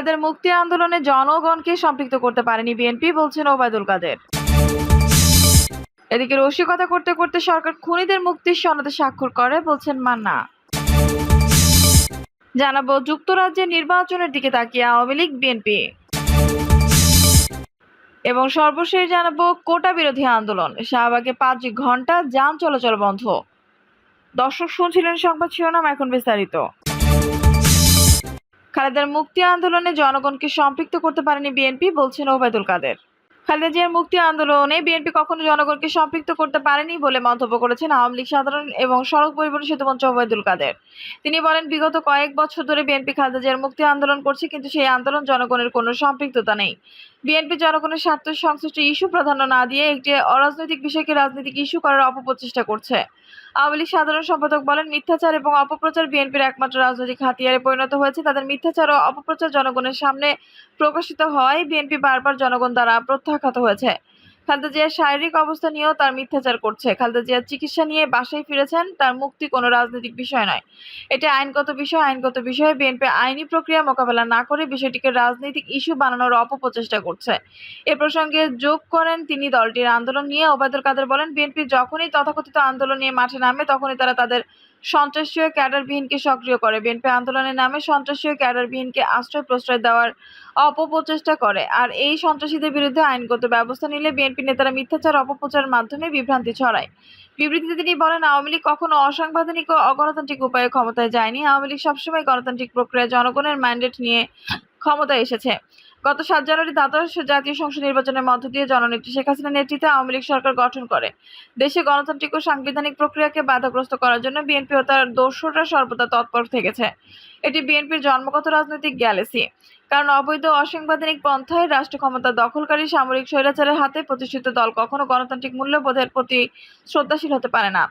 খালেদের মুক্তি আন্দোলনে জনগণকে সম্পৃক্ত করতে পারেনি বিএনপি, বলছেন ওবায়দুল কাদের। এদিকে রসিকতা করতে করতে সরকার খুনিদের মুক্তির সনদে স্বাক্ষর করে, বলছেন মান্না। জানাব, যুক্তরাজ্যের নির্বাচনের দিকে তাকিয়ে আওয়ামী লীগ, বিএনপি। এবং সর্বশেষ জানাব, কোটা বিরোধী আন্দোলন। শাহবাগে পাঁচ ঘণ্টা যান চলাচল বন্ধ। দর্শক শুনছিলেন সংবাদ শিরোনাম, এখন বিস্তারিত। খালেদার মুক্তি আন্দোলনে জনগণকে সম্পৃক্ত করতে পারেনি বিএনপি, বলছেন ওবায়দুল কাদের। খালেদা জিয়ার মুক্তি আন্দোলনে বিএনপি কখনো জনগণকে সম্পৃক্ত করতে পারেনি বলে মন্তব্য করেছেন আওয়ামী লীগ সাধারণ এবং সড়ক পরিবহন সেতুমন্ত্রী ওবায়দুল কাদের। তিনি বলেন, বিগত কয়েক বছর ধরে বিএনপি খালেদা জিয়ার মুক্তি আন্দোলন করছে, কিন্তু সেই আন্দোলন জনগণের কোনো সম্পৃক্ততা নেই। বিএনপি জনগণের স্বার্থ সংশ্লিষ্ট ইস্যু প্রাধান্য না দিয়ে একটি অরাজনৈতিক বিষয়কে রাজনৈতিক ইস্যু করার অপপ্রচেষ্টা করছে। আওয়ামী লীগ সাধারণ সম্পাদক বলেন, মিথ্যাচার এবং অপপ্রচার বিএনপির একমাত্র রাজনৈতিক হাতিয়ারে পরিণত হয়েছে। তাদের মিথ্যাচার ও অপপ্রচার জনগণের সামনে প্রকাশিত হওয়ায় বিএনপি বারবার জনগণ দ্বারা প্রত্যাখ্যাত হয়েছে। খালেদা জিয়ার শারীরিক অবস্থা নিয়েও তার মিথ্যাচার করছে। খালেদা জিয়ার চিকিৎসা নিয়ে বাসায় ফিরেছেন, তার মুক্তি কোনো রাজনৈতিক বিষয় নয়। এটা আইনগত বিষয়, আইনগত বিষয়ে বিএনপি আইনি প্রক্রিয়া মোকাবেলা না করে বিষয়টিকে রাজনৈতিক ইস্যু বানানোর অপপ্রচেষ্টা করছে। এ প্রসঙ্গে যোগ করেন তিনি দলটির আন্দোলন নিয়ে। ওবায়দুল কাদের বলেন, বিএনপি যখনই তথাকথিত আন্দোলন নিয়ে মাঠে নামে, তখনই তারা তাদের সন্ত্রাসীয় ক্যাডারবিহীনকে সক্রিয় করে। বিএনপি আন্দোলনের নামে সন্ত্রাসীয় ক্যাডারবিহীনকে আশ্রয় প্রশ্রয় দেওয়ার অপপ্রচেষ্টা করে। আর এই সন্ত্রাসীদের বিরুদ্ধে আইনগত ব্যবস্থা নিলে বিএনপি নেতারা মিথ্যাচার, অপপ্রচারের মাধ্যমে বিভ্রান্তি ছড়ায়। বিবৃতিতে তিনি বলেন, আওয়ামী লীগ কখনো অসাংবিধানিক ও অগণতান্ত্রিক উপায়ে ক্ষমতায় যায়নি। আওয়ামী লীগ সবসময় গণতান্ত্রিক প্রক্রিয়া জনগণের ম্যান্ডেট নিয়ে ক্ষমতায় এসেছে। গত সাত জানুয়ারি দ্বাদশ জাতীয় সংসদ নির্বাচনের মধ্য দিয়ে জননেত্রী শেখ হাসিনার নেতৃত্বে আওয়ামী লীগ সরকার গঠন করে। দেশে গণতান্ত্রিক ও সাংবিধানিক প্রক্রিয়াকে বাধাগ্রস্ত করার জন্য বিএনপি ও তার দোষরা সর্বদা তৎপর থেকেছে। এটি বিএনপির জন্মগত রাজনৈতিক গ্যালেসি কারণ অবৈধ অসাংবিধানিক পন্থায় রাষ্ট্র ক্ষমতা দখলকারী সামরিক স্বৈরাচারের হাতে প্রতিষ্ঠিত দল কখনো গণতান্ত্রিক মূল্যবোধের প্রতি শ্রদ্ধাশীল হতে পারে না।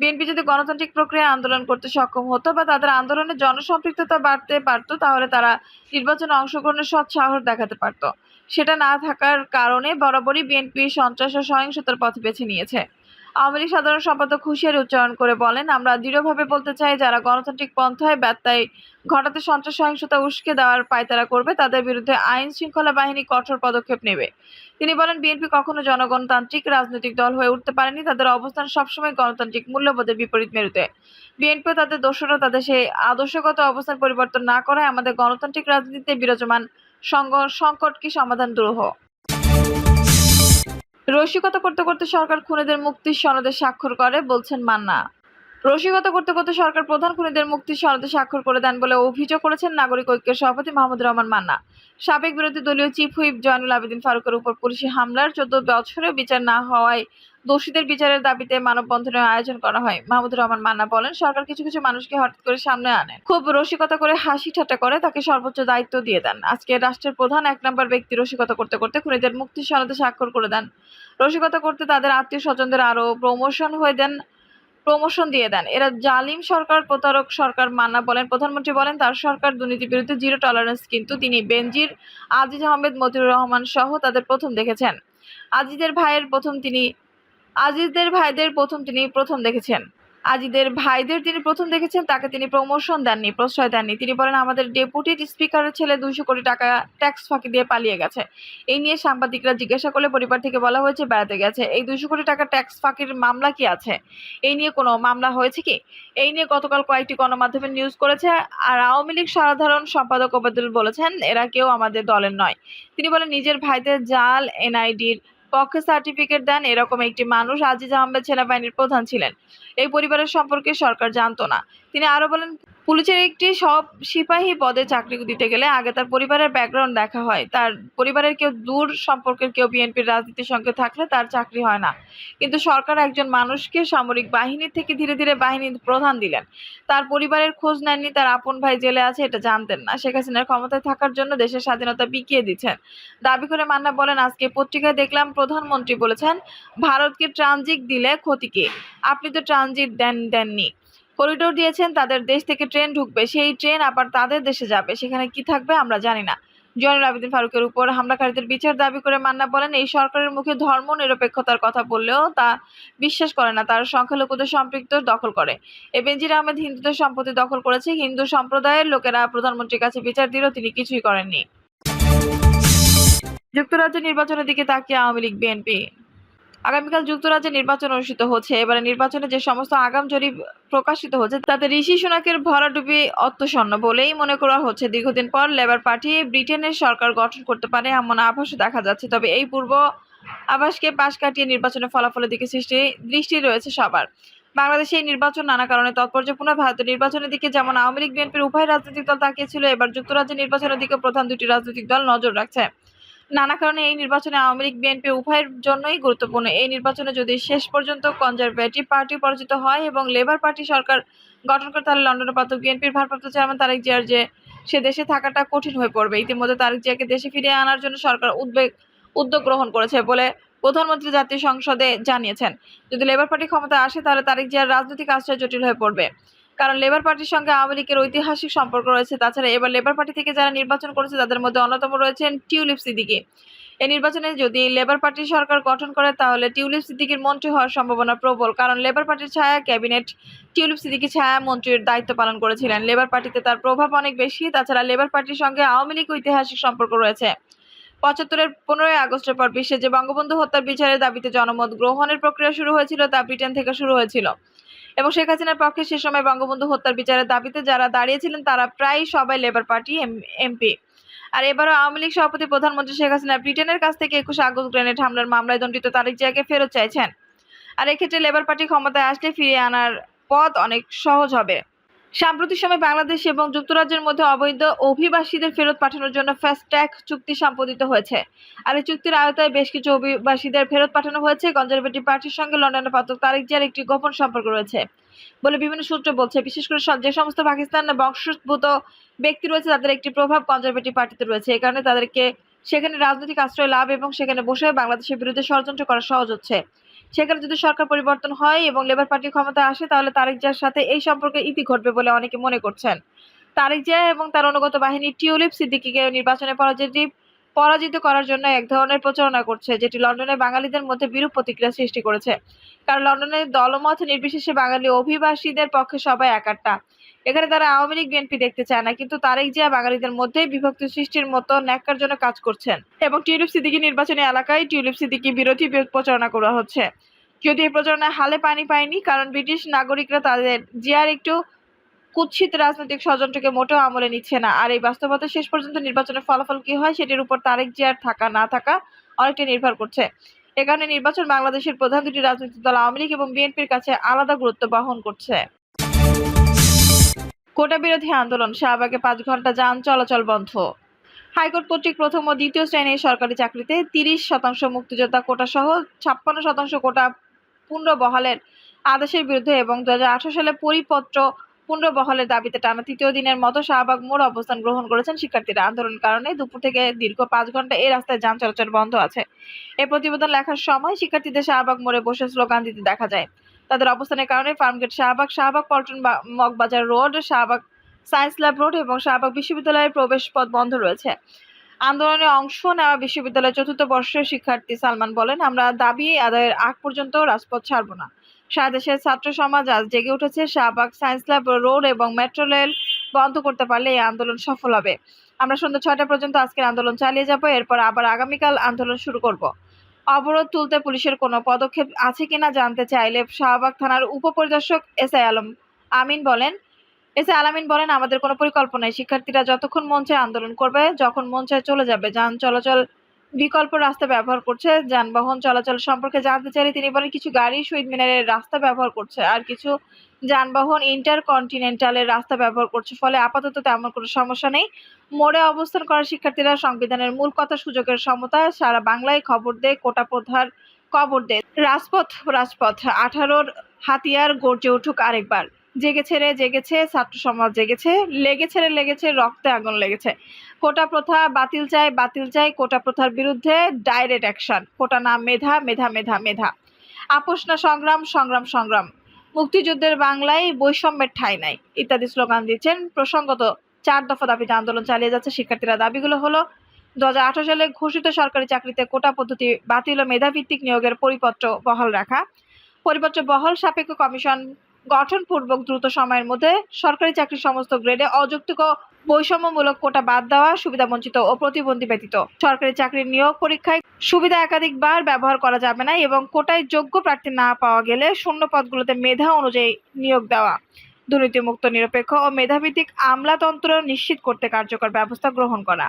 বিএনপি যদি গণতান্ত্রিক প্রক্রিয়া আন্দোলন করতে সক্ষম হতো বা তাদের আন্দোলনে জনসম্পৃক্ততা বাড়তে পারত, তাহলে তারা নির্বাচনে অংশগ্রহণের সৎ সাহস দেখাতে পারত। সেটা না থাকার কারণে বরাবরই বিএনপি সন্ত্রাস ও সহিংসতার পথ বেছে নিয়েছে। আওয়ামী সাধারণ সম্পাদক হুঁশিয়ারি উচ্চারণ করে বলেন, আমরা দৃঢ়ভাবে বলতে চাই, যারা গণতান্ত্রিক পন্থায় ব্যত্যয় ঘটাতে সন্ত্রাস, সহিংসতা উস্কে দেওয়ার পায়তারা করবে, তাদের বিরুদ্ধে আইন শৃঙ্খলা বাহিনী কঠোর পদক্ষেপ নেবে। তিনি বলেন, বিএনপি কখনো জনগণতান্ত্রিক রাজনৈতিক দল হয়ে উঠতে পারেনি। তাদের অবস্থান সবসময় গণতান্ত্রিক মূল্যবোধের বিপরীত মেরুতে। বিএনপি তাদের দোষরা তাদের সেই আদর্শগত অবস্থান পরিবর্তন না করায় আমাদের গণতান্ত্রিক রাজনীতিতে বিরাজমান সংগ- সংকটকে সমাধান দুরূহ? রসিকতা করতে করতে সরকার খুনেদের মুক্তির সনদে স্বাক্ষর করে বলছেন মান্না। রসিকতা করতে করতে সরকার প্রধান খুনিদের মুক্তির সনদে স্বাক্ষর করে দেন বলে অভিযোগ করেছেন নাগরিক ঐক্যের সভাপতি মাহমুদ রহমান মান্না। সাবেক বিরোধী দলীয় চিফ হুইপ জয়নুল আবেদিন ফারুকের উপর পুলিশি হামলার চোদ্দ বছরেও বিচার না হওয়ায় দোষীদের বিচারের দাবিতে মানববন্ধনের আয়োজন করা হয়। মাহমুদুর রহমান মান্না বলেন, সরকার কিছু কিছু মানুষকে হঠাৎ করে সামনে আনেন খুব রসিকতা করে হাসি ঠাট্টা করে, তাকে সর্বোচ্চ দায়িত্ব দিয়ে দেন। আজকে রাষ্ট্রের প্রধান এক নম্বর ব্যক্তি রসিকতা করতে করতে খুনিদের মুক্তির সনদে স্বাক্ষর করে দেন। রসিকতা করতে তাদের আত্মীয় স্বজনদের আরও প্রমোশন হয়ে দেন প্রমোশন দিয়ে দেন। এরা জালিম সরকার, প্রতারক সরকার মান্না বলেন। প্রধানমন্ত্রী বলেন, তার সরকার দুর্নীতির বিরুদ্ধে জিরো টলারেন্স কিন্তু তিনি বেনজির, আজিজ আহমেদ, মতিউর রহমান সহ তাদের প্রথম দেখেছেন। আজিজের ভাইয়ের প্রথম তিনি, আজিজদের ভাইদের প্রথম তিনি প্রথম দেখেছেন। আজিদের ভাইদের তিনি প্রথম দেখেছেন, তাকে তিনি প্রমোশন দেননি, প্রশ্রয় দেননি। তিনি বলেন, আমাদের ডেপুটি স্পিকারের ছেলে দুইশো কোটি টাকা ট্যাক্স ফাঁকি দিয়ে পালিয়ে গেছে। এই নিয়ে সাংবাদিকরা জিজ্ঞাসা করলে পরিবার থেকে বলা হয়েছে, বেড়াতে গেছে। এই দুইশো কোটি টাকা ট্যাক্স ফাঁকির মামলা কি আছে? এই নিয়ে কোনো মামলা হয়েছে কি? এই নিয়ে গতকাল কয়েকটি গণমাধ্যমে নিউজ করেছে, আর আওয়ামী লীগ সাধারণ সম্পাদক ওবায়দুল বলেছেন, এরা কেউ আমাদের দলের নয়। তিনি বলেন, নিজের ভাইদের জাল এনআইডির পক্ষে সার্টিফিকেট দেন এরকম একটি মানুষ আজিজ আহমেদ সেনাবাহিনীর প্রধান ছিলেন। এই পরিবারের সম্পর্কে সরকার জানত না। তিনি আরও বলেন পুলিশের একটি সব সিপাহী পদে চাকরি দিতে গেলে আগে তার পরিবারের ব্যাকগ্রাউন্ড দেখা হয়। তার পরিবারের কেউ দূর সম্পর্কের কেউ বিএনপির রাজনীতির সঙ্গে থাকলে তার চাকরি হয় না। কিন্তু সরকার একজন মানুষকে সামরিক বাহিনী থেকে ধীরে ধীরে বাহিনীর প্রধান দিলেন। তার পরিবারের খোঁজ নেননি, তার আপন ভাই জেলে আছে, এটা জানতেন না। শেখ হাসিনার ক্ষমতায় থাকার জন্য দেশের স্বাধীনতা বিকিয়ে দিচ্ছেন। দাবি করে মান্না বলেন, আজকে পত্রিকায় দেখলাম প্রধানমন্ত্রী বলেছেন, ভারতকে ট্রানজিট দিলে ক্ষতি কি? আপনি তো ট্রানজিট দেন, দেননি। করিডোর দিয়েছেন, তাদের দেশ থেকে ট্রেন ঢুকবে। সেই ট্রেন আবার তাদের দেশে যাবে। সেখানে কি থাকবে আমরা জানি না। জয়নুল আবেদিন ফারুকের উপর হামলাকারীদের বিচার দাবি করে মান্না বলেন, এই সরকারের মুখে ধর্ম নিরপেক্ষতার কথা বললেও তা বিশ্বাস করে না। তার সংখ্যালঘুদের সম্পৃক্ত দখল করে। এ বেনজির আহমেদ হিন্দুদের সম্পত্তি দখল করেছে। হিন্দু সম্প্রদায়ের লোকেরা প্রধানমন্ত্রীর কাছে বিচার দিলেও তিনি কিছুই করেননি। যুক্তরাজ্যের নির্বাচনের দিকে তাকিয়ে আওয়ামী লীগ, বিএনপি। আগামীকাল যুক্তরাজ্যে নির্বাচন অনুষ্ঠিত হচ্ছে। এবারে নির্বাচনে যে সমস্ত আগাম জরিপ প্রকাশিত হচ্ছে, তাতে ঋষি সুনাকের ভরাডুবি অত্যসন্ন বলেই মনে করা হচ্ছে। দীর্ঘদিন পর লেবার পার্টি ব্রিটেনের সরকার গঠন করতে পারে এমন আভাসও দেখা যাচ্ছে। তবে এই পূর্ব আভাসকে পাশ কাটিয়ে নির্বাচনের ফলাফলের দিকে সৃষ্টি, দৃষ্টি রয়েছে সবার। বাংলাদেশে এই নির্বাচন নানা কারণে তাৎপর্যপূর্ণ। ভারতের নির্বাচনের দিকে যেমন আওয়ামী লীগ, বিএনপির উভয় রাজনৈতিক দল তাকিয়েছিল এবার যুক্তরাজ্যের নির্বাচনের দিকে প্রধান দুটি রাজনৈতিক দল নজর রাখছে। নানা কারণে এই নির্বাচনে আওয়ামী লীগ, বিএনপি উভয়ের জন্যই গুরুত্বপূর্ণ। এই নির্বাচনে যদি শেষ পর্যন্ত কনজারভেটিভ পার্টি পরাজিত হয় এবং লেবার পার্টি সরকার গঠন করে, তাহলে লন্ডনে পাতক বিএনপির ভারপ্রাপ্ত চেয়ারম্যান তারেক জিয়ার যে সে দেশে থাকাটা কঠিন হয়ে পড়বে। ইতিমধ্যে তারেক জিয়াকে দেশে ফিরিয়ে আনার জন্য সরকার উদ্বেগ, উদ্যোগ গ্রহণ করেছে বলে প্রধানমন্ত্রী জাতীয় সংসদে জানিয়েছেন। যদি লেবার পার্টি ক্ষমতা আসে, তাহলে তারেক জিয়ার রাজনৈতিক আশ্রয় জটিল হয়ে পড়বে। কারণ লেবার পার্টির সঙ্গে আওয়ামী লীগের ঐতিহাসিক সম্পর্ক রয়েছে। তাছাড়া এবার লেবার পার্টি থেকে যারা নির্বাচন করেছে, তাদের মধ্যে অন্যতম রয়েছেন টিউলিপ সিদ্দিকি। এই নির্বাচনে যদি লেবার পার্টির সরকার গঠন করে, তাহলে টিউলিপ সিদ্দিকির মন্ত্রী হওয়ার সম্ভাবনা প্রবল। কারণ লেবার পার্টির ছায়া ক্যাবিনেট টিউলিপ সিদ্দিকি ছায়া মন্ত্রীর দায়িত্ব পালন করেছিলেন। লেবার পার্টিতে তার প্রভাব অনেক বেশি। তাছাড়া লেবার পার্টির সঙ্গে আওয়ামী লীগ ঐতিহাসিক সম্পর্ক রয়েছে। পঁচাত্তরের পনেরোই আগস্টের পর বিশ্বে যে বঙ্গবন্ধু হত্যার বিচারের দাবিতে জনমত গ্রহণের প্রক্রিয়া শুরু হয়েছিল, তা ব্রিটেন থেকে শুরু হয়েছিল। এবং শেখ হাসিনার পক্ষে সে সময় বঙ্গবন্ধু হত্যার বিচারের দাবিতে যারা দাঁড়িয়েছিলেন, তারা প্রায় সবাই লেবার পার্টি এমপি। আর এবারও আওয়ামী লীগ সভাপতি প্রধানমন্ত্রী শেখ হাসিনা ব্রিটেনের কাছ থেকে একুশে আগস্ট গ্রেনেড হামলার মামলায় দণ্ডিত তারিক জিয়াকে ফেরত চাইছেন। আর এক্ষেত্রে লেবার পার্টি ক্ষমতায় আসলে ফিরিয়ে আনার পথ অনেক সহজ হবে। সাম্প্রতিক সময় বাংলাদেশ এবং যুক্তরাজ্যের মধ্যে অবৈধ অভিবাসীদের ফেরত পাঠানোর জন্য ফাস্ট ট্র্যাক চুক্তি সম্পাদিত হয়েছে। আর এই চুক্তির আওতায় বেশ কিছু অভিবাসীদের ফেরত পাঠানো হয়েছে। কনজারভেটিভ পার্টির সঙ্গে লন্ডনের পাতক তারেক জিয়ার একটি গোপন সম্পর্ক রয়েছে বলে বিভিন্ন সূত্র বলছে। বিশেষ করে যে সমস্ত পাকিস্তান বংশোদ্ভূত ব্যক্তি রয়েছে, তাদের একটি প্রভাব কনজারভেটিভ পার্টিতে রয়েছে। এই কারণে তাদেরকে সেখানে রাজনৈতিক আশ্রয় লাভ এবং সেখানে বসে বাংলাদেশের বিরুদ্ধে ষড়যন্ত্র করা সহজ হচ্ছে। সেখানে যদি সরকার পরিবর্তন হয় এবং লেবার পার্টি ক্ষমতায় আসে, তাহলে তারেক জিয়ার সাথে এই সম্পর্কে ইতি ঘটবে বলে অনেকে মনে করছেন। তারেক জিয়া এবং তার অনুগত বাহিনী টিউলিপ সিদ্দিকিকে নির্বাচনে পরাজিত পরাজিত করার জন্য এক ধরনের প্রচারণা করছে, যেটি লন্ডনে বাঙালিদের মধ্যে বিরূপ প্রতিক্রিয়া সৃষ্টি করেছে। কারণ লন্ডনের দলমত নির্বিশেষে বাঙালি অভিবাসীদের পক্ষে সবাই একাট্টা এখানে তারা আওয়ামী লীগ বিএনপি দেখতে চায় না, কিন্তু তারেক জিয়া বাঙালিদের মধ্যে বিভক্তি সৃষ্টির মতো ন্যাক্কার জন্য কাজ করছেন। এবং টিউলিপ সিদ্দিকি নির্বাচনী এলাকায় টিউলিপ সিদ্দিকি বিরোধী প্রচারণা করা হচ্ছে। যদি এই প্রচারণায় হালে পানি পায়নি, কারণ ব্রিটিশ নাগরিকরা তাদের জিয়ার একটু কুৎসিত রাজনৈতিক ষড়যন্ত্রকে মোটেও আমলে নিচ্ছে না। আর এই বাস্তবতা শেষ পর্যন্ত নির্বাচনের ফলাফল কি হয় সেটির উপর তারেক জিয়ার থাকা না থাকা অনেকটা নির্ভর করছে। এ কারণে নির্বাচন বাংলাদেশের প্রধান দুটি রাজনৈতিক দল আওয়ামী লীগ এবং বিএনপির কাছে আলাদা গুরুত্ব বহন করছে। কোটা বিরোধী আন্দোলন, শাহবাগে পাঁচ ঘণ্টা যান চলাচল বন্ধ। হাইকোর্ট কর্তৃক প্রথম ও দ্বিতীয় শ্রেণির সরকারি চাকরিতে তিরিশ শতাংশ মুক্তিযোদ্ধা কোটা সহ ছাপ্পান্ন শতাংশ কোটা পুনর্বহালের আদেশের বিরুদ্ধে এবং দুই হাজার আঠারো সালে পরিপত্র পুনর্বহালের দাবিতে টানা তৃতীয় দিনের মতো শাহবাগ মোড় অবস্থান গ্রহণ করেছেন শিক্ষার্থীরা। আন্দোলনের কারণে দুপুর থেকে দীর্ঘ পাঁচ ঘণ্টা এই রাস্তায় যান চলাচল বন্ধ আছে। এই প্রতিবেদন লেখার সময় শিক্ষার্থীদের শাহবাগ মোড়ে বসে স্লোগান দিতে দেখা যায়। তাদের অবস্থানের কারণে Farmgate Shahbag Shahbag Paltan Moghbazar road, Shahbag science lab road এবং শাহবাগ বিশ্ববিদ্যালয়ের প্রবেশ পথ বন্ধ রয়েছে। আন্দোলনে অংশ নেওয়া বিশ্ববিদ্যালয়ের চতুর্থ বর্ষের শিক্ষার্থী সালমান বলেন, আমরা দাবি, আদায়ের আগ পর্যন্ত রাজপথ ছাড়ব না। সারা দেশের ছাত্র সমাজ আজ জেগে উঠেছে, শাহবাগ সায়েন্স ল্যাব রোড এবং মেট্রো রেল বন্ধ করতে পারলে এই আন্দোলন সফল হবে। আমরা সন্ধ্যা ছয়টা পর্যন্ত আজকের আন্দোলন চালিয়ে যাব, এরপর আবার আগামীকাল আন্দোলন শুরু করব। অবরোধ তুলতে পুলিশের কোনো পদক্ষেপ আছে কিনা জানতে চাইলে শাহবাগ থানার উপপরিদর্শক এস আই আলম আমিন বলেন, এস আই আলামিন বলেন, আমাদের কোনো পরিকল্পনায় শিক্ষার্থীরা যতক্ষণ মঞ্চে আন্দোলন করবে, যখন মঞ্চে চলে যাবে, যান চলাচল বিকল্প রাস্তা ব্যবহার করছে, যানবাহন চলাচল সম্পর্কে জানতে চাইলে তিনি বলেন, কিছু গাড়ি শহীদ মিনারের রাস্তা ব্যবহার করছে আর কিছু যানবাহন ইন্টারকন্টিনেন্টালের রাস্তা ব্যবহার করছে। ফলে আপাতত তেমন কোনো সমস্যা নেই। মোড়ে অবস্থান করা শিক্ষার্থীরা সংবিধানের মূল কথা সুযোগের সমতা সারা বাংলায় খবর দেয়, কোটা প্রধার কবর দেয়। রাজপথ রাজপথ, আঠারোর হাতিয়ার গর্জে উঠুক আরেকবার। জেগেছে রে, জেগেছে, ছাত্র সমাজ জেগেছে, লেগেছে রে, লেগেছে, রক্তে আগুন লেগেছে। কোটা প্রথা বাতিল চাই বাতিল চাই কোটা প্রথার বিরুদ্ধে ডাইরেক্ট অ্যাকশন কোটা নাম মেধা মেধা মেধা মেধা। আপোষ না সংগ্রাম সংগ্রাম সংগ্রাম। মুক্তিযুদ্ধের বাংলায় বৈষম্যের ঠাঁই নাই। ইত্যাদি স্লোগান দিচ্ছেন প্রসঙ্গত চার দফা দাবিতে আন্দোলন চালিয়ে যাচ্ছে শিক্ষার্থীরা। দাবিগুলো হলো দু হাজার আঠারো সালে ঘোষিত সরকারি চাকরিতে কোটা পদ্ধতি বাতিল ও মেধাভিত্তিক নিয়োগের পরিপত্র বহাল রাখা, পরিপত্র বহাল সাপেক্ষ কমিশন গঠনপূর্বক দ্রুত সময়ের মধ্যে সরকারি চাকরির সমস্ত গ্রেডে অযৌক্তিক বৈষম্যমূলক কোটা বাদ দেওয়া সুবিধাবঞ্চিত ও প্রতিবন্ধী ব্যতীত। সরকারি চাকরির নিয়োগ পরীক্ষায় সুবিধা একাধিকবার ব্যবহার করা যাবে না এবং কোটায় যোগ্য প্রার্থী না পাওয়া গেলে শূন্য পদগুলোতে মেধা অনুযায়ী নিয়োগ দেওয়া। দুর্নীতিমুক্ত, নিরপেক্ষ ও মেধাভিত্তিক আমলাতন্ত্র নিশ্চিত করতে কার্যকর ব্যবস্থা গ্রহণ করা।